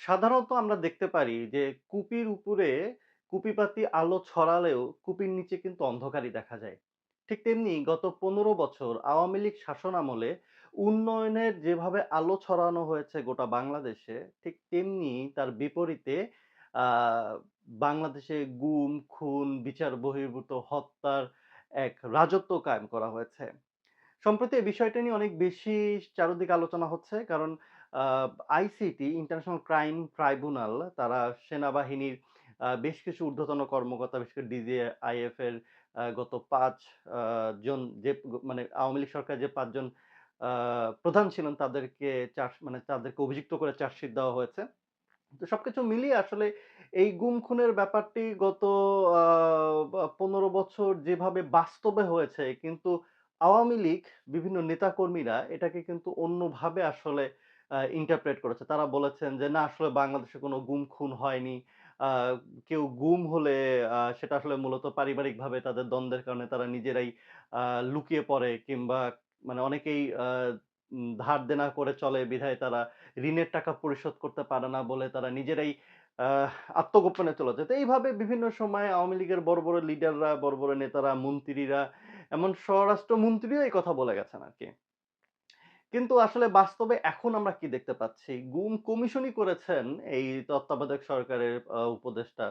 সাধারণত আমরা দেখতে পারি যে কুপির উপরে কুপিপাতি আলো ছড়ালেও কুপির নিচে কিন্তু অন্ধকারই দেখা যায়। ঠিক তেমনি গত ১৫ বছর আওয়ামী লীগ শাসন আমলে উন্নয়নের যেভাবে আলো ছড়ানো হয়েছে গোটা বাংলাদেশে, ঠিক তেমনি তার বিপরীতে বাংলাদেশে গুম, খুন, বিচার বহির্ভূত হত্যার এক রাজত্ব কায়েম করা হয়েছে। সম্প্রতি এই বিষয়টা নিয়ে অনেক বেশি চারদিকে আলোচনা হচ্ছে। কারণ আইসিটি, ইন্টারন্যাশনাল ক্রাইম ট্রাইব্যুনাল, তারা সেনাবাহিনীর বেশ কিছু ঊর্ধ্বতন কর্মকর্তা বিশেষ করে ডিজিআইএফ এর গত পাঁচ জন যে মানে আওয়ামী লীগ সরকার যে পাঁচজন প্রধান ছিলেন, তাদেরকে চার্জ মানে তাদেরকে অভিযুক্ত করে চার্জশিট দেওয়া হয়েছে। তো সবকিছু মিলিয়ে আসলে এই গুম খুনের ব্যাপারটি গত পনেরো বছর যেভাবে বাস্তবে হয়েছে, কিন্তু আওয়ামী লীগ, বিভিন্ন নেতাকর্মীরা এটাকে কিন্তু অন্যভাবে আসলে ইন্টারপ্রেট করেছে। তারা বলেছেন যে, "না আসলে বাংলাদেশে কোনো গুম খুন হয়নি। কেউ গুম হলে সেটা আসলে মূলত পারিবারিকভাবে তাদের দ্বন্দ্বের কারণে তারা নিজেরাই লুকিয়ে পড়ে কিংবা মানে অনেকেই ধার দেনা করে চলে বিধায় তারা ঋণের টাকা পরিশোধ করতে পারে না বলে তারা নিজেরাই আত্মগোপনে চলে যায়। তো এইভাবে বিভিন্ন সময় আওয়ামী লীগের বড়, বড় লিডাররা, বড়, বড় নেতারা, মন্ত্রীরা, এমন স্বরাষ্ট্রমন্ত্রীও এই কথা বলে গেছেন আরকি। কিন্তু আসলে বাস্তবে এখন আমরা কি দেখতে পাচ্ছি? গুম কমিশনই করেছেন এই তত্ত্বাবধায়ক সরকারের উপদেষ্টা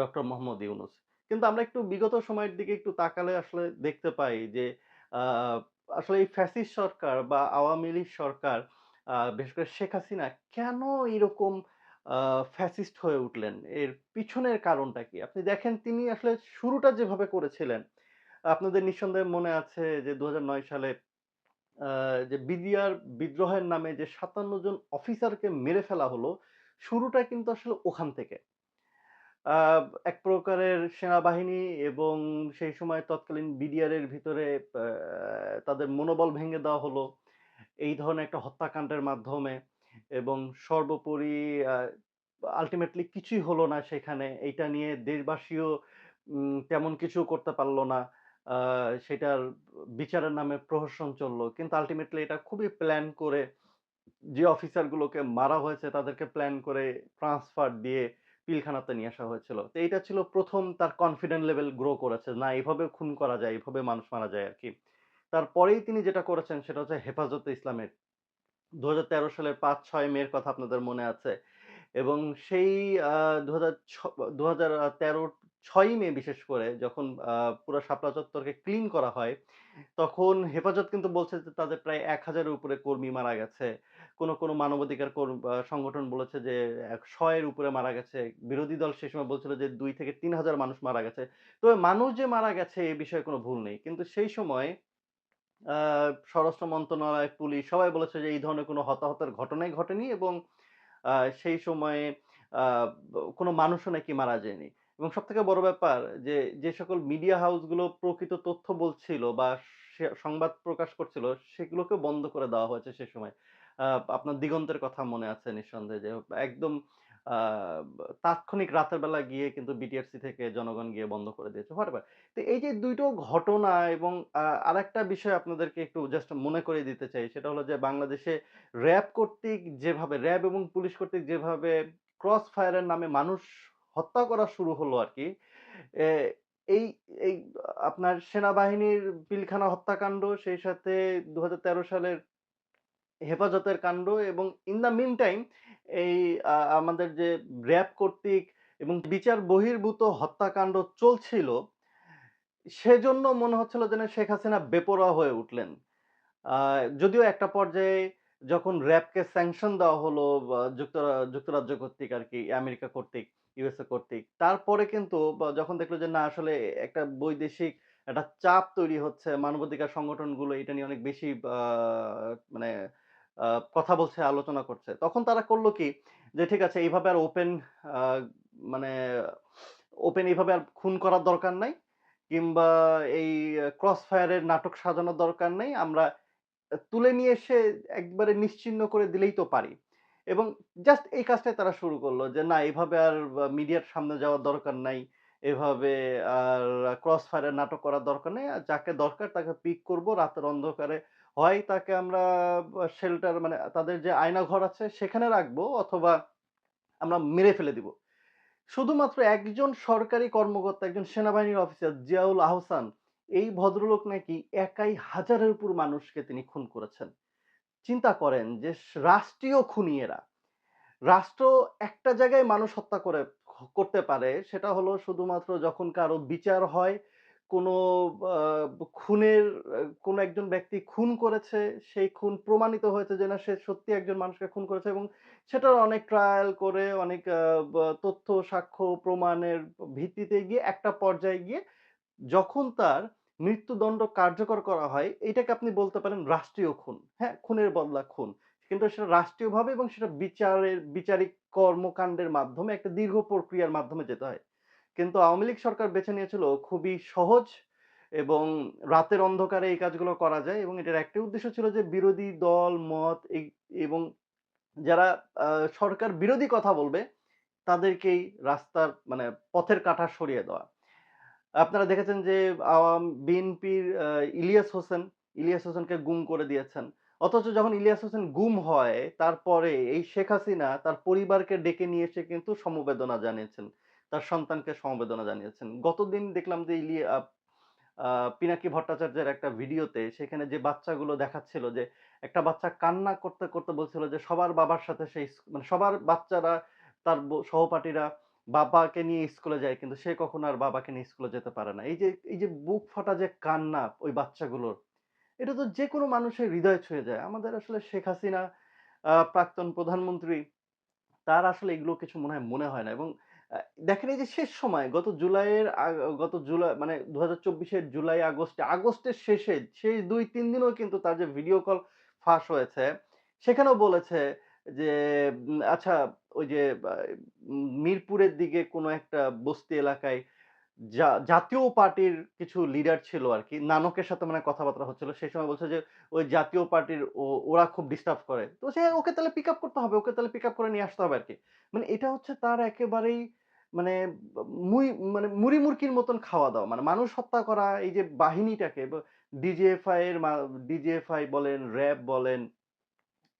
ডক্টর মোহাম্মদ ইউনুস। কিন্তু আমরা একটু বিগত সময়ের দিকে একটু তাকালে আসলে দেখতে পাই যে আসলে এই ফ্যাসিস্ট সরকার বা আওয়ামী লীগ সরকার বিশেষ করে শেখ হাসিনা কেন এরকম ফ্যাসিস্ট হয়ে উঠলেন? এর পিছনের কারণটা কি? আপনি দেখেন তিনি আসলে শুরুটা যেভাবে করেছিলেন, আপনাদের নিঃসন্দেহে মনে আছে যে ২০০৯ সালে যে বিডিআর বিদ্রোহের নামে যে ৫৭ জন অফিসারকে মেরে ফেলা হলো, শুরুটা কিন্তু আসলে ওখান থেকে। এক প্রকারের সেনাবাহিনী এবং সেই সময় তৎকালীন বিডিআর এর ভিতরে তাদের মনোবল ভেঙে দেওয়া হলো। এই ধরনের একটা হত্যাকাণ্ডের মাধ্যমে এবং সর্বোপরি আল্টিমেটলি কিছুই হলো না সেখানে। এইটা নিয়ে দেশবাসীও তেমন কিছু করতে পারল না। সেটার বিচারের নামে প্রহসন চলল কিন্তু আল্টিমেটলি এটা খুবই প্ল্যান করে যে অফিসারগুলোকে মারা হয়েছে তাদেরকে প্ল্যান করে ট্রান্সফার দিয়ে পিলখানাতে নিয়ে আসা হয়েছিল। তো এইটা ছিল প্রথম তার কনফিডেন্ট লেভেল গ্রো করেছে। না এভাবেও খুন করা যায়, এভাবে মানুষ মারা যায় আর কি তারপরেই তিনি যেটা করেছেন সেটা হচ্ছে হেফাজতে ইসলামের ২০১৩ সালের পাঁচ ছয় মেয়ের কথা আপনাদের মনে আছে। এবং সেই আ ২০০৬ ২০১৩ ৬ই মে বিশেষ করে যখন পুরা শাপলা চত্বরকে ক্লিন করা হয়, তখন হেফাজত কিন্তু বলছে যে তাদের প্রায় এক হাজারের উপরে কর্মী মারা গেছে। কোন, কোন মানবাধিকার কর সংগঠন বলেছে যে ১০০ এর উপরে মারা গেছে। বিরোধী দল সে সময় বলছিল যে দুই থেকে তিন হাজার মানুষ মারা গেছে। তবে মানুষ যে মারা গেছে এ বিষয়ে কোনো ভুল নেই। কিন্তু সেই সময় স্বরাষ্ট্র মন্ত্রণালয়, পুলিশ সবাই বলেছে যে এই ধরনের কোনো হতাহতের ঘটনাই ঘটেনি এবং সেই সময়ে ব মানুষও নাকি মারা যায়নি। এবং সব থেকে বড় ব্যাপার যে, যে সকল মিডিয়া হাউসগুলো প্রকৃত তথ্য বলছিল বা সংবাদ প্রকাশ করছিল সেগুলোকে বন্ধ করে দেওয়া হয়েছে সে সময়। আপনার দিগন্তের কথা মনে আছে নিঃসন্দেহে যে একদম তাৎক্ষণিক রাতের বেলা গিয়ে কিন্তু বিটিআরসি থেকে জনগণ গিয়ে বন্ধ করে দিয়েছে। হোয়াটএভার। তো এই যে ২ টো ঘটনা এবং আরেকটা বিষয় আপনাদেরকে একটু জাস্ট মনে করিয়ে দিতে চাই। সেটা হলো যে বাংলাদেশে র‍্যাব কর্তৃক যেভাবে র‍্যাব এবং পুলিশ কর্তৃক যেভাবে ক্রস ফায়ার এর নামে মানুষ হত্যা করা শুরু হলো আর কি এই এই আপনার সেনাবাহিনীর পিলখানা হত্যাকাণ্ড সেই সাথে ২০১৩ সালের হেফাজতের কাণ্ড এবং ইন দ্য মিন টাইম এই আমাদের যে র‍্যাব কর্তৃক এবং বিচার বহির্ভূত হত্যাকাণ্ড চলছিল, সেজন্য মনে হচ্ছিল যেন শেখ হাসিনা বেপরোয়া হয়ে উঠলেন। যদিও একটা পর্যায়ে যখন র‍্যাবকে স্যাংশন দেওয়া হলো যুক্তরা যুক্তরাজ্য কর্তৃক আর কি আমেরিকা কর্তৃক, ইউএসএ কর্তৃক। তারপরে কিন্তু যখন দেখল যে না আসলে একটা বৈদেশিক একটা চাপ তৈরি হচ্ছে, মানবাধিকার সংগঠনগুলো এটা নিয়ে অনেক বেশি মানে কথা বলছে, আলোচনা করছে। তখন তারা করল কি? যে ঠিক আছে এইভাবে আর ওপেন মানে ওপেন এভাবে আর খুন করার দরকার নাই। কিংবা এই ক্রস ফায়ার এর নাটক সাজানোর দরকার নেই। আমরা তুলে নিয়ে এসে একবারে নিশ্চিহ্ন করে দিলেই তো পারি। এবং জাস্ট এই কাজটাই তারা শুরু করল যে না এভাবে আর মিডিয়ার সামনে যাওয়ার দরকার নাই। এভাবে আর ক্রস ফায়ার এর নাটক করার দরকার নেই। আর যাকে দরকার তাকে পিক করব রাতের অন্ধকারে। হয় তাকে আমরা শেল্টার মানে তাদের যে আয়নাঘর আছে সেখানে রাখব অথবা আমরা মেরে ফেলে দিব। শুধুমাত্র একজন সরকারি কর্মকর্তা, একজন সেনাবাহিনীর অফিসার জিয়াউল আহসান এই ভদ্রলোক নাকি একাই হাজারের উপর মানুষকে তিনি খুন করেছেন। চিন্তা করেন যে রাষ্ট্রীয় খুনি এরা। রাষ্ট্র একটা জায়গায় মানুষ হত্যা করে করতে পারে সেটা হলো শুধুমাত্র যখন কারও বিচার হয়, কোনো খুনের কোনো একজন ব্যক্তি খুন করেছে, সেই খুন প্রমাণিত হয়েছে যে না সে সত্যি একজন মানুষকে খুন করেছে এবং সেটার অনেক ট্রায়াল করে অনেক তথ্য, সাক্ষ্য, প্রমাণের ভিত্তিতে গিয়ে একটা পর্যায়ে গিয়ে যখন তার মৃত্যুদণ্ড কার্যকর করা হয়, এটাকে আপনি বলতে পারেন রাষ্ট্রীয় খুন। হ্যাঁ? খুনের বদলা খুন। কিন্তু সেটা রাষ্ট্রীয়ভাবে এবং সেটা বিচারের বিচারিক কর্মকাণ্ডের মাধ্যমে একটা দীর্ঘ প্রক্রিয়ার মাধ্যমে যেতে হয়। কিন্তু আওয়ামী লীগ সরকার বেছে নিয়েছিল খুবই সহজ এবং রাতের অন্ধকারে এই কাজগুলো করা যায় এবং এটার একটাই উদ্দেশ্য ছিল যে বিরোধী দল, মত এবং যারা সরকার বিরোধী কথা বলবে তাদেরকেই রাস্তার মানে পথের কাঁটা সরিয়ে দেওয়া। আপনারা দেখেছেন যে আওয়াম বিএনপির ইলিয়াস হোসেন, ইলিয়াস হোসেনকে গুম করে দিয়েছেন। অথচ যখন ইলিয়াস হোসেন গুম হয় তারপরে এই শেখ হাসিনা তার পরিবারকে ডেকে নিয়ে এসে কিন্তু সমবেদনা জানিয়েছেন। তার সন্তানকে সমবেদনা জানিয়েছেন। গতদিন দেখলাম যে ইলিয়া পিনাকি ভট্টাচার্যের একটা ভিডিওতে সেখানে যে বাচ্চাগুলো দেখাচ্ছিল যে একটা বাচ্চা কান্না করতে, করতে বলছিল যে সবার বাবার সাথে সে ইস মানে সবার বাচ্চারা তার সহপাঠীরা বাবাকে নিয়ে স্কুলে যায় কিন্তু সে কখনো আর বাবাকে নিয়ে স্কুলে যেতে পারে না। এই যে এই যে বুক ফাটা যে কান্না ওই বাচ্চাগুলোর, এটা তো যেকোনো মানুষের হৃদয় ছুঁয়ে যায়। আমাদের আসলে শেখ হাসিনা প্রাক্তন প্রধানমন্ত্রী তার আসলে এগুলো কিছু মনে হয় মনে হয় না এবং দেখেন এই যে শেষ সময় গত জুলাইয়ের গত জুলাই মানে ২০২৪ এর জুলাই, আগস্টে, আগস্টের শেষে সেই দুই তিন দিনেও কিন্তু তার যে ভিডিও কল ফাঁস হয়েছে, সেখানেও বলেছে যে আচ্ছা ওই যে মিরপুরের দিকে কোনো একটা বস্তি এলাকায় জাতীয় পার্টির কিছু লিডার ছিল আর কি নানকের সাথে মানে কথাবার্তা হচ্ছিল। সেই সময় বলছে যে ওই জাতীয় পার্টির ওরা খুব ডিস্টার্ব করে। তো সে ওকে তাহলে পিক আপ করতে হবে। ওকে তাহলে পিক আপ করে নিয়ে আসতে হবে আর কি মানে এটা হচ্ছে তার একেবারেই মানে মুই মানে মুড়ি-মুড়কির মতন খাওয়া-দাওয়া। মানে মানুষ হত্যা করা এই যে বাহিনীটাকে ডিজিএফআই এর ডিজিএফআই বলেন, র‍্যাব বলেন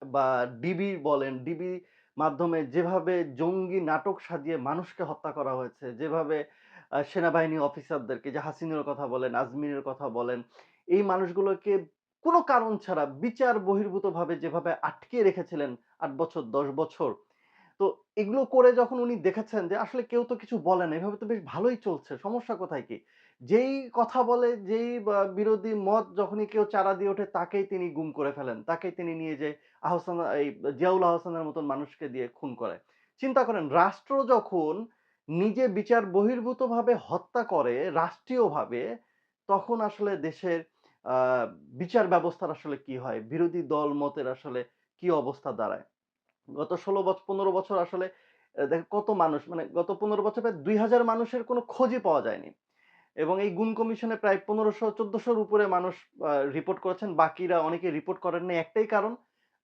বা ডিবি বলেন, ডিবি মাধ্যমে যেভাবে জঙ্গি নাটক সাজিয়ে মানুষকে হত্যা করা হয়েছে, যেভাবে সেনাবাহিনী অফিসারদেরকে যে হাসিনের কথা বলেন, আজমিরের কথা বলেন, এই মানুষগুলোকে কোনো কারণ ছাড়া বিচার বহির্ভূতভাবে যেভাবে আটকে রেখেছিলেন আট বছর, ১০ বছর। তো এগুলো করে যখন উনি দেখেছেন যে আসলে কেউ তো কিছু বলে না। এভাবে তো বেশ ভালোই চলছে। সমস্যা কোথায় কি? যেই কথা বলে, যেই বিরোধী মত যখনই কেউ চারা দিয়ে ওঠে তাকেই তিনি গুম করে ফেলেন। তাকেই তিনি নিয়ে যেয়ে আহসান এই জিয়াউল আহসানের মতন মানুষকে দিয়ে খুন করে চিন্তা করেন রাষ্ট্র যখন নিজে বিচার বহির্ভূতভাবে হত্যা করে রাষ্ট্রীয়ভাবে, তখন আসলে দেশের বিচার ব্যবস্থার আসলে কি হয়? বিরোধী দল মতের আসলে কি অবস্থা দাঁড়ায়? গত ১৬ বছর পনেরো বছর আসলে এ দেখেন কত মানুষ মানে গত ১৫ বছর প্রায় ২০০০ মানুষের কোনো খোঁজই পাওয়া যায়নি। এবং এই গুম কমিশনে প্রায় ১৫০০-১৪০০ র উপরে মানুষ রিপোর্ট করেছেন। বাকিরা অনেকে রিপোর্ট করেননি একটাই কারণ,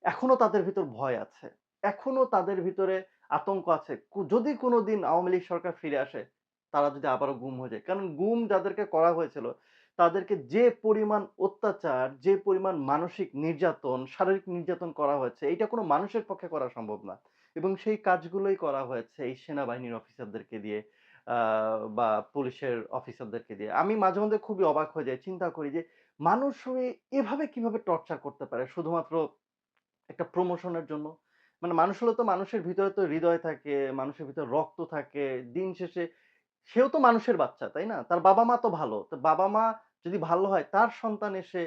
এখনও তাদের ভিতর ভয় আছে। এখনও তাদের ভিতরে আতঙ্ক আছে। যদি কোনো দিন আওয়ামী লীগ সরকার ফিরে আসে, তারা যদি আবারও গুম হয়ে যায়। কারণ গুম যাদেরকে করা হয়েছিল, তাদেরকে যে পরিমাণ অত্যাচার, যে পরিমাণ মানসিক নির্যাতন, শারীরিক নির্যাতন করা হয়েছে, এটা কোনো মানুষের পক্ষে করা সম্ভব না। এবং সেই কাজগুলোই করা হয়েছে এই সেনাবাহিনীর অফিসারদেরকে দিয়ে বা পুলিশের অফিসারদেরকে দিয়ে। আমি মাঝে মধ্যে খুবই অবাক হয়ে যাই। চিন্তা করি যে মানুষ হয়ে এভাবে কীভাবে টর্চার করতে পারে শুধুমাত্র একটা প্রমোশনের জন্য? মানে মানুষ হলে তো মানুষের ভিতরে তো হৃদয় থাকে, মানুষের ভিতরে রক্ত থাকে। দিন শেষে সেও তো মানুষের বাচ্চা, তাই না? তার বাবা-মা তো ভালো। তো বাবা-মা যদি ভালো হয়, তার সন্তান এসে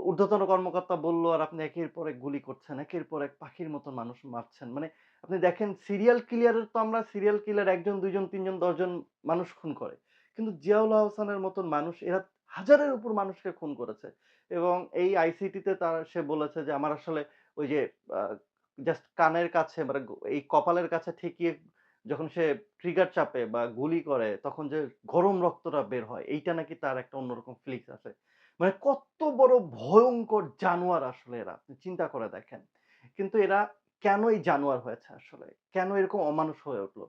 ঊর্ধ্বতন কর্মকর্তা বলল আর আপনি একের পর এক গুলি করছেন, একের পর এক পাখির মতো মানুষ মারছেন। মানে আপনি দেখেন সিরিয়াল কিলারের তো আমরা সিরিয়াল কিলার ১ জন, ২ জন, ৩ জন, ১০ জন মানুষ খুন করে। কিন্তু জিয়াউল আহসানের মতন মানুষ এরা হাজারের উপর মানুষকে খুন করেছে। এবং এই আইসিটিতে তার সে বলেছে যে আমার আসলে ওই যে জাস্ট কানের কাছে মানে এই কপালের কাছে ঠেকিয়ে যখন সে ট্রিগার চাপে বা গুলি করে তখন যে গরম রক্তটা বের হয়, এইটা নাকি তার একটা অন্যরকম ফিলিংস আছে। মানে কত বড় ভয়ঙ্কর জানোয়ার আসলে এরা। আপনি চিন্তা করে দেখেন। কিন্তু এরা কেন এই জানোয়ার হয়েছে আসলে? কেন এরকম অমানুষ হয়ে উঠল?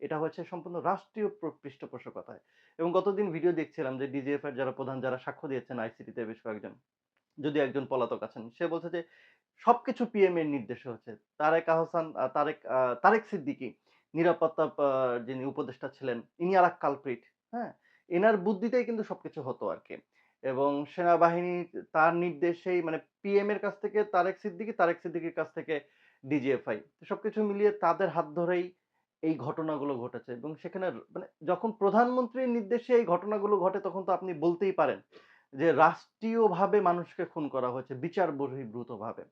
এটা হচ্ছে সম্পূর্ণ রাষ্ট্রীয় পৃষ্ঠপোষকতায়। এবং গতদিন ভিডিও দেখছিলাম যে ডিজিএফ এর যারা প্রধান যারা সাক্ষ্য দিয়েছেন আইসিটিতে বেশ কয়েকজন। যদিও একজন পলাতক আছেন। সে বলছে যে সবকিছু পিএম এর নির্দেশে হচ্ছে। তারেক আহসান তারেক তারেক সিদ্দিকী নিরাপত্তা যিনি উপদেষ্টা ছিলেন, ইনি আরেক কালপ্রিট, হ্যাঁ? এনার বুদ্ধিতেই কিন্তু সবকিছু হতো আর কি এবং সেনাবাহিনী তার নির্দেশেই মানে পিএম এর কাছ থেকে তারেক সিদ্দিকী, তারেক সিদ্দিকীর কাছ থেকে ডিজিএফআই। সবকিছু মিলিয়ে তাদের হাত ধরেই এই ঘটনাগুলো ঘটেছে এবং সেখানে মানে যখন প্রধানমন্ত্রীর নির্দেশে এই ঘটনাগুলো ঘটে তখন তো আপনি বলতেই পারেন যে রাষ্ট্রীয়ভাবে মানুষকে খুন করা হয়েছে বিচার বহির্ভূতভাবে।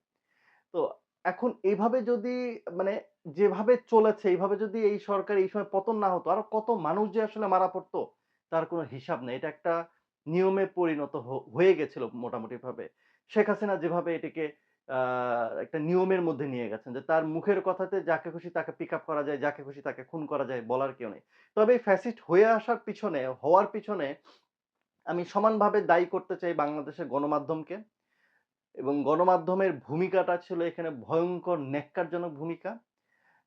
তো এখন এভাবে যদি মানে যেভাবে চলেছে এইভাবে যদি এই সরকার এই সময় পতন না হতো, আরও কত মানুষ যে আসলে মারা পড়তো তার কোনো হিসাব নেই। এটা একটা নিয়মে পরিণত হয়ে গেছিল মোটামুটিভাবে। শেখ হাসিনা যেভাবে এটিকে একটা নিয়মের মধ্যে নিয়ে গেছেন যে তার মুখের কথাতে যাকে খুশি তাকে পিক আপ করা যায়, যাকে খুশি তাকে খুন করা যায় বলার কেউ নেই। তবে ফ্যাসিস্ট হয়ে আসার পিছনে হওয়ার পিছনে আমি সমানভাবে দায়ী করতে চাই বাংলাদেশের গণমাধ্যমকে। এবং গণমাধ্যমের ভূমিকাটা ছিল এখানে ভয়ঙ্কর ন্যাক্কারজনক ভূমিকা।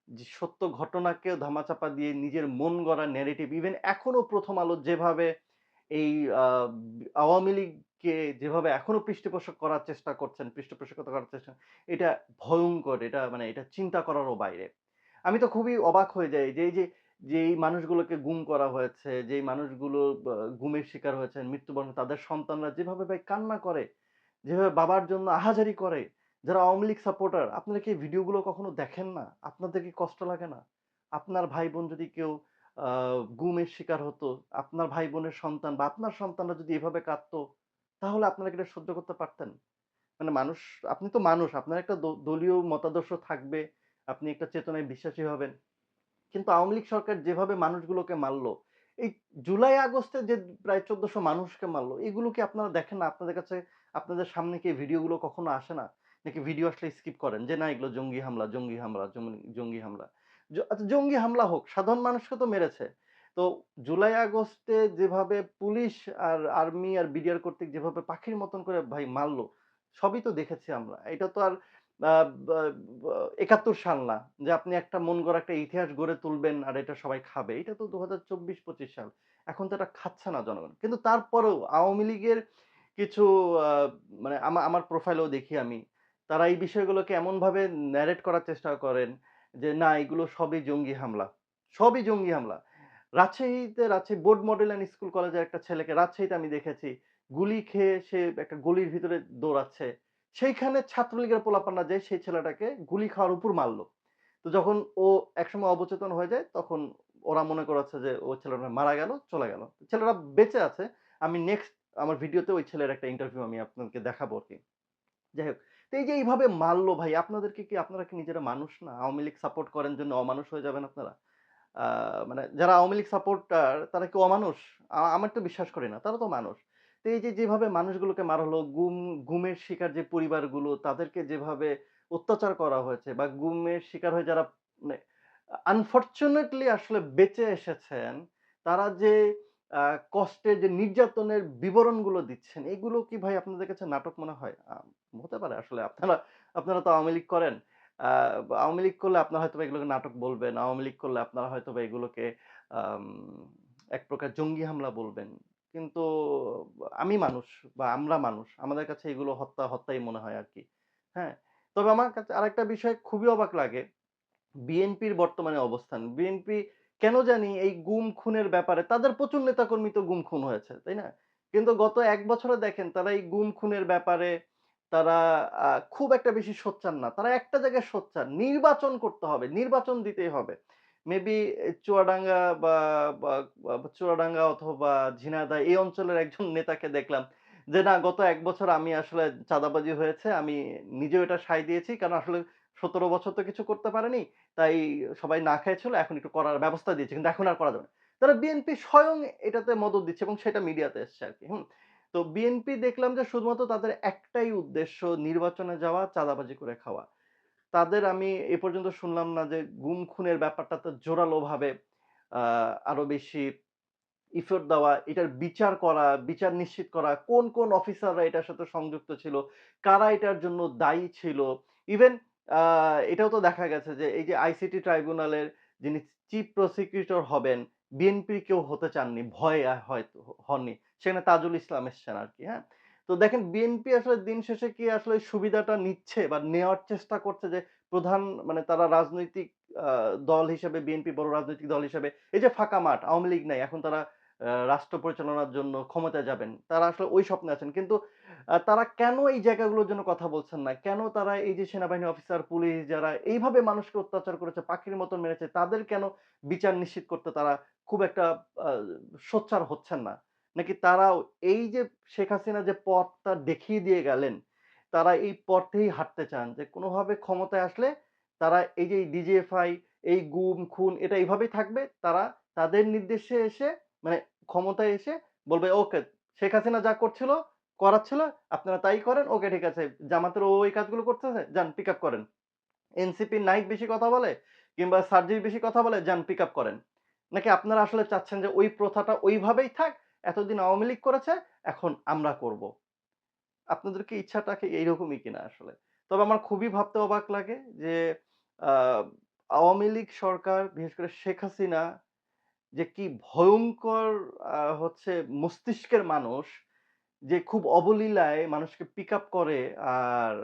যে সত্য ঘটনাকেও ধামাচাপা দিয়ে নিজের মন গড়া ন্যারেটিভ ইভেন এখনও 'প্রথম আলো' যেভাবে এই আওয়ামী আওয়ামী লীগকে যেভাবে এখনও পৃষ্ঠপোষক করার চেষ্টা করছেন, পৃষ্ঠপোষকতা করার চেষ্টা এটা ভয়ঙ্কর এটা মানে এটা চিন্তা করারও বাইরে। আমি তো খুবই অবাক হয়ে যাই যে এই যে যেই মানুষগুলোকে গুম করা হয়েছে, যেই মানুষগুলো গুমের শিকার হয়েছেন, মৃত্যুবরণ তাদের সন্তানরা যেভাবে ভাই কান্না করে, যেভাবে বাবার জন্য আহাজারি করে, যারা আওয়ামী লীগ সাপোর্টার আপনারা কি ভিডিওগুলো কখনো দেখেন না? আপনাদের কি কষ্ট লাগে না? আপনার ভাই-বোন যদি কেউ গুমের শিকার হতো, আপনার ভাই-বোনের সন্তান বা আপনার সন্তানরা যদি এভাবে কাঁদতো, তাহলে আপনারা এটা সহ্য করতে পারতেন? মানে মানুষ আপনি তো মানুষ, আপনার একটা দলীয় মতাদর্শ থাকবে, আপনি একটা চেতনায় বিশ্বাসী হবেন। কিন্তু আওয়ামী লীগ সরকার যেভাবে মানুষগুলোকে মারলো, এই জুলাই আগস্টে যে প্রায় চোদ্দশো মানুষকে মারলো, এগুলো কি আপনারা দেখেন না? আপনাদের কাছে আপনাদের সামনে কি ভিডিওগুলো কখনো আসে না? নাকি ভিডিও আসলে স্কিপ করেন? যে না এগুলো জঙ্গি হামলা, জঙ্গি হামলা, জঙ্গি হামলা। আচ্ছা জঙ্গি হামলা হোক, সাধারণ মানুষকে তো মেরেছে। তো জুলাই আগস্টে যেভাবে পুলিশ আর আর্মি আর বিডিআর কর্তৃক যেভাবে পাখির মতন করে ভাই মারলো, সবই তো দেখেছি আমরা। এটা তো আর ৭১ সাল না। যে আপনি একটা মন গড়া একটা ইতিহাস গড়ে তুলবেন আর এটা সবাই খাবে। এটা তো ২০২৪-২৫ সাল। এখন তো এটা খাচ্ছে না জনগণ। কিন্তু তারপরেও আওয়ামী লীগের কিছু মানে আমা আমার প্রোফাইলেও দেখি আমি। তারা এই বিষয়গুলোকে এমনভাবে ন্যারেট করার চেষ্টা করেন যে না এগুলো সবই জঙ্গি হামলা। সবই জঙ্গি হামলা। রাজশাহীতে Rajshahi board model and school কলেজের একটা ছেলেকে রাজশাহীতে আমি দেখেছি। গুলি খেয়ে সে একটা গলির ভিতরে দৌড়াচ্ছে। সেইখানে ছাত্রলীগের পোলাপানরা যেয়ে সেই ছেলেটাকে গুলি খাওয়ার উপর মারল। তো যখন ও একসময় অবচেতন হয়ে যায় তখন ওরা মনে করেছে যে ও ছেলেটা মারা গেল, চলে গেল। ছেলেটা বেঁচে আছে। আমি নেক্সট আমার ভিডিওতে ওই ছেলের একটা ইন্টারভিউ আমি আপনাদেরকে দেখাবো আরকি। যাই হোক। তো এই যে এইভাবে মারলো ভাই আপনাদেরকে কি আপনারা কি নিজেরা মানুষ না? আওয়ামী লীগ সাপোর্ট করেন জন্য অমানুষ হয়ে যাবেন আপনারা? মানে যারা আওয়ামী লীগ সাপোর্টার তারা কি অমানুষ? আমার তো বিশ্বাস করি না। তারা তো মানুষ। তো এই যে যেভাবে মানুষগুলোকে মারা হলো, গুম গুমের শিকার যে পরিবারগুলো তাদেরকে যেভাবে অত্যাচার করা হয়েছে বা গুমের শিকার হয়ে যারা মানে আনফরচুনেটলি আসলে বেঁচে এসেছেন, তারা যে আ কষ্টের যে নির্যাতনের বিবরণগুলো দিচ্ছেন, এগুলো কি ভাই আপনাদের কাছে নাটক মনে হয়? হতে পারে আসলে আপনারা আপনারা তো আওয়ামী লীগ করেন। আওয়ামী লীগ করলে আপনারা হয়তোবা এগুলোকে নাটক বলবেন। আওয়ামী লীগ করলে আপনারা হয়তোবা এগুলোকে আম এক প্রকার জঙ্গি হামলা বলবেন। কিন্তু আমি মানুষ বা আমরা মানুষ। আমাদের কাছে এগুলো হত্যা, হত্যাই মনে হয় আর কি হ্যাঁ? তবে আমার কাছে আরেকটা বিষয় খুবই অবাক লাগে। বিএনপির বর্তমানে অবস্থান। বিএনপি কেন জানি এই গুম খুনের ব্যাপারে তাদের প্রচুর নেতাকর্মী তো গুম খুন হয়েছে, তাই না? কিন্তু গত এক বছরে দেখেন তারা এই গুম খুনের ব্যাপারে তারা খুব একটা বেশি সোচ্চার না। তারা একটা জায়গায় সোচ্চার। নির্বাচন করতে হবে, নির্বাচন দিতেই হবে। মেবি চুয়াডাঙ্গা বা চুয়াডাঙ্গা অথবা ঝিনাইদহ এই অঞ্চলের একজন নেতাকে দেখলাম যে, না গত এক বছর আমি আসলে চাঁদাবাজি হয়েছে। আমি নিজেও এটা সায় দিয়েছি। কারণ আসলে ১৭ বছর তো কিছু করতে পারেনি। তাই সবাই না খেয়ে ছিল। এখন একটু করার ব্যবস্থা দিয়েছে কিন্তু এখন আর করা যাবে না। তারা বিএনপি স্বয়ং এটাতে মদত দিচ্ছে এবং সেটা মিডিয়াতে এসছে আরকি। হুম? তো বিএনপি দেখলাম যে শুধুমাত্র তাদের একটাই উদ্দেশ্য নির্বাচনে যাওয়া, চাঁদাবাজি করে খাওয়া। তাদের আমি এ পর্যন্ত শুনলাম না যে গুম খুনের ব্যাপারটা তো জোরালোভাবে আরও বেশি ইফোর্ট দেওয়া, এটার বিচার করা, বিচার নিশ্চিত করা, কোন, কোন অফিসাররা এটার সাথে সংযুক্ত ছিল, কারা এটার জন্য দায়ী ছিল। ইভেন এটাও তো দেখা গেছে যে এই যে আইসিটি ট্রাইব্যুনালের যিনি চিফ প্রসিকিউটর হবেন, বিএনপির কেউ হতে চাননি। ভয়ে হয়তো হননি। সেখানে তাজুল ইসলাম এসছেন আরকি, হ্যাঁ? তো দেখেন বিএনপি আসলে দিন শেষে কি আসলে সুবিধাটা নিচ্ছে বা নেওয়ার চেষ্টা করছে যে প্রধান মানে তারা রাজনৈতিক দল হিসেবে বিএনপি বড় রাজনৈতিক দল হিসেবে এই যে ফাঁকা মাঠ আওয়ামী লীগ নাই। এখন তারা রাষ্ট্র পরিচালনার জন্য ক্ষমতায় যাবেন। তারা আসলে ওই স্বপ্নে আছেন। কিন্তু তারা কেন এই জায়গাগুলোর জন্য কথা বলছেন না? কেন তারা এই যে সেনাবাহিনী অফিসার, পুলিশ যারা এইভাবে মানুষকে অত্যাচার করেছে, পাখির মতন মেরেছে, তাদের কেন বিচার নিশ্চিত করতে তারা খুব একটা সোচ্চার হচ্ছেন না? নাকি তারাও এই যে শেখ হাসিনা যে পথটা দেখিয়ে দিয়ে গেলেন, তারা এই পথেই হাঁটতে চান যে কোনোভাবে ক্ষমতায় আসলে তারা এই যে ডিজিএফআই, এই গুম, খুন এটা এইভাবেই থাকবে। তারা তাদের নির্দেশে এসে মানে ক্ষমতায় এসে বলবে, "ওকে শেখ হাসিনা যা করছিল, করাচ্ছিল আপনারা তাই করেন। ওকে ঠিক আছে। জামাতের ও এই কাজগুলো করতেছে, যান পিক আপ করেন। এনসিপির নাহিদ বেশি কথা বলে কিংবা সার্জিস বেশি কথা বলে, যান পিক আপ করেন।" নাকি আপনারা আসলে চাচ্ছেন যে ওই প্রথাটা ওইভাবেই থাক, এতদিন আওয়ামী লীগ করেছে, এখন আমরা করব। আপনাদের কি ইচ্ছাটা কি এইরকমই কিনা আসলে? তবে আমার খুবই ভাবতে অবাক লাগে যে আওয়ামী লীগ সরকার বিশেষ করে শেখ হাসিনা যে কি ভয়ঙ্কর হচ্ছে মস্তিষ্কের মানুষ, যে খুব অবলীলায় মানুষকে পিক আপ করে আর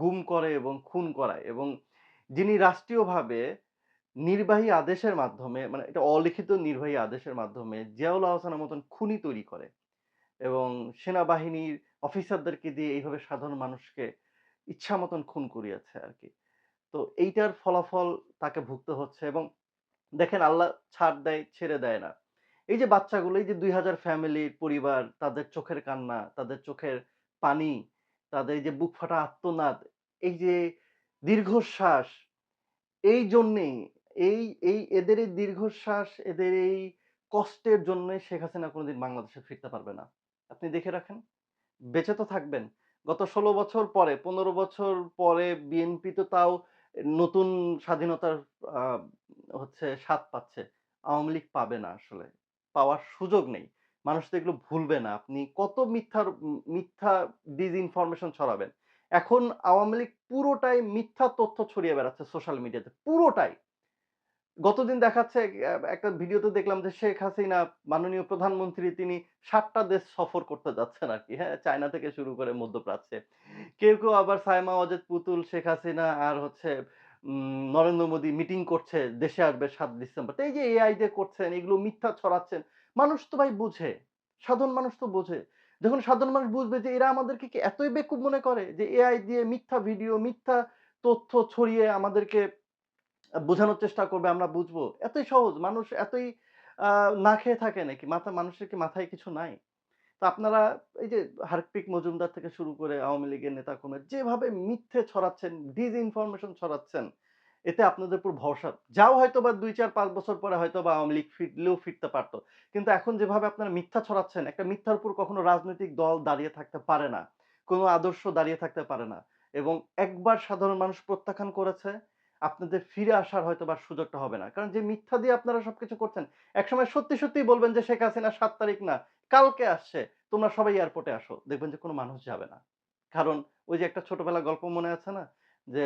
গুম করে এবং খুন করায় এবং যিনি রাষ্ট্রীয়ভাবে নির্বাহী আদেশের মাধ্যমে মানে এটা অলিখিত নির্বাহী আদেশের মাধ্যমে জিয়াউল আহসানের মতন খুনি তৈরি করে এবং সেনাবাহিনীর অফিসারদেরকে দিয়ে এইভাবে সাধারণ মানুষকে ইচ্ছা মতন খুন করিয়েছে আরকি। তো এইটার ফলাফল তাকে ভুগতে হচ্ছে এবং দেখেন আল্লাহ ছাড় দেয়, ছেড়ে দেয় না। এই যে বাচ্চাগুলো, এই যে ২০০০ ফ্যামিলির পরিবার, তাদের চোখের কান্না, তাদের চোখের পানি, তাদের যে বুক ফাটা আর্তনাদ, এই যে দীর্ঘশ্বাস, এই জন্যেই এই এই এদের এই দীর্ঘশ্বাস, এদের এই কষ্টের জন্যই শেখ হাসিনা কোনদিন বাংলাদেশে ফিরতে পারবে না। আপনি দেখে রাখেন। বেঁচে তো থাকবেন। গত ১৬ বছর পরে, ১৫ বছর পরে বিএনপি তো তাও নতুন স্বাধীনতার হচ্ছে স্বাদ পাচ্ছে। আওয়ামী লীগ পাবে না আসলে। পাওয়ার সুযোগ নেই। মানুষ তো এগুলো ভুলবে না। আপনি কত মিথ্যার মিথ্যা ডিসইনফরমেশন ছড়াবেন। এখন আওয়ামী লীগ পুরোটাই মিথ্যা তথ্য ছড়িয়ে বেড়াচ্ছে সোশ্যাল মিডিয়াতে। পুরোটাই। গতদিন দেখাচ্ছে একটা ভিডিওতে দেখলাম যে শেখ হাসিনা মাননীয় প্রধানমন্ত্রী তিনি সাতটা দেশ সফর করতে যাচ্ছেন আর কি হ্যাঁ? চায়না থেকে শুরু করে মধ্যপ্রাচ্যে। কেউ, কেউ আবার সাইমা ওয়াজেদ পুতুল, শেখ হাসিনা আর হচ্ছে নরেন্দ্র মোদী মিটিং করছে, দেশে আসবে সাত ডিসেম্বর। এই যে এআই দিয়ে করছেন, এগুলো মিথ্যা ছড়াচ্ছেন। মানুষ তো ভাই বুঝে। সাধারণ মানুষ তো বোঝে। যখন সাধারণ মানুষ বুঝবে যে এরা আমাদেরকে কি এতই বেকুব মনে করে যে এআই দিয়ে মিথ্যা ভিডিও, মিথ্যা তথ্য ছড়িয়ে আমাদেরকে বোঝানোর চেষ্টা করবে আমরা বুঝব। এতই সহজ। মানুষ এতই না খেয়ে থাকে নাকি? মাথা মানুষের কি মাথায় কিছু নাই? তো আপনারা এই যে হার্পিক মজুমদার থেকে শুরু করে আওয়ামী লীগের নেতাকর্মীরা যেভাবে মিথ্যে ছড়াচ্ছেন, ডিজ ইনফরমেশন ছড়াচ্ছেন, এতে আপনাদের উপর ভরসা যাও হয়তো বা দুই চার পাঁচ বছর পরে হয়তো বা আওয়ামী লীগ ফিরলেও ফিরতে পারতো কিন্তু এখন যেভাবে আপনারা মিথ্যা ছড়াচ্ছেন, একটা মিথ্যার উপর কখনো রাজনৈতিক দল দাঁড়িয়ে থাকতে পারে না। কোনো আদর্শ দাঁড়িয়ে থাকতে পারে না। এবং একবার সাধারণ মানুষ প্রত্যাখ্যান করেছে, আপনাদের ফিরে আসার হয়তো বা সুযোগটা হবে না। কারণ যে মিথ্যা দিয়ে আপনারা সবকিছু করছেন, একসময় সত্যি, সত্যিই বলবেন যে শেখ হাসিনা সাত তারিখ না, কালকে আসছে। তোমরা সবাই এয়ারপোর্টে আসো। দেখবেন যে কোনো মানুষ যাবে না। কারণ ওই যে একটা ছোটবেলা গল্প মনে আছে না? যে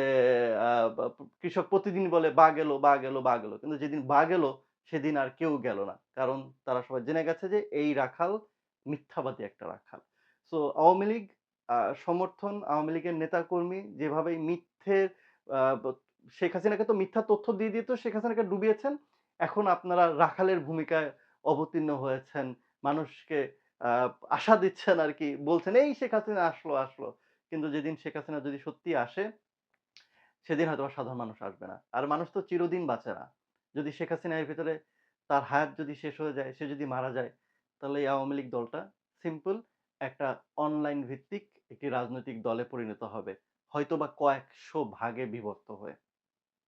কৃষক প্রতিদিন বলে, "বা গেলো বা গেলো বা গেলো কিন্তু যেদিন বা গেলো সেদিন আর কেউ গেল না। কারণ তারা সবাই জেনে গেছে যে এই রাখাল মিথ্যাবাদী একটা রাখাল। সো আওয়ামী লীগ সমর্থন, আওয়ামী লীগের নেতাকর্মী যেভাবে মিথ্যের শেখ হাসিনাকে তো মিথ্যা তথ্য দিয়ে, দিয়ে তো শেখ হাসিনাকে ডুবিয়েছেন। এখন আপনারা রাখালের ভূমিকায় অবতীর্ণ হয়েছেন। মানুষকে আশা দিচ্ছেন আরকি। বলছেন, "এই শেখ হাসিনা আসলো, আসলো।" কিন্তু যেদিন শেখ হাসিনা যদি সত্যিই আসে, সেদিন হয়তোবা সাধারণ মানুষ আসবে না। আর মানুষ তো চিরদিন বাঁচে না। যদি শেখ হাসিনা এর ভেতরে তার হায়াত যদি শেষ হয়ে যায়, সে যদি মারা যায়, তাহলে এই আওয়ামী লীগ দলটা সিম্পল একটা অনলাইন ভিত্তিক একটি রাজনৈতিক দলে পরিণত হবে। হয়তোবা কয়েকশো ভাগে বিভক্ত হয়ে।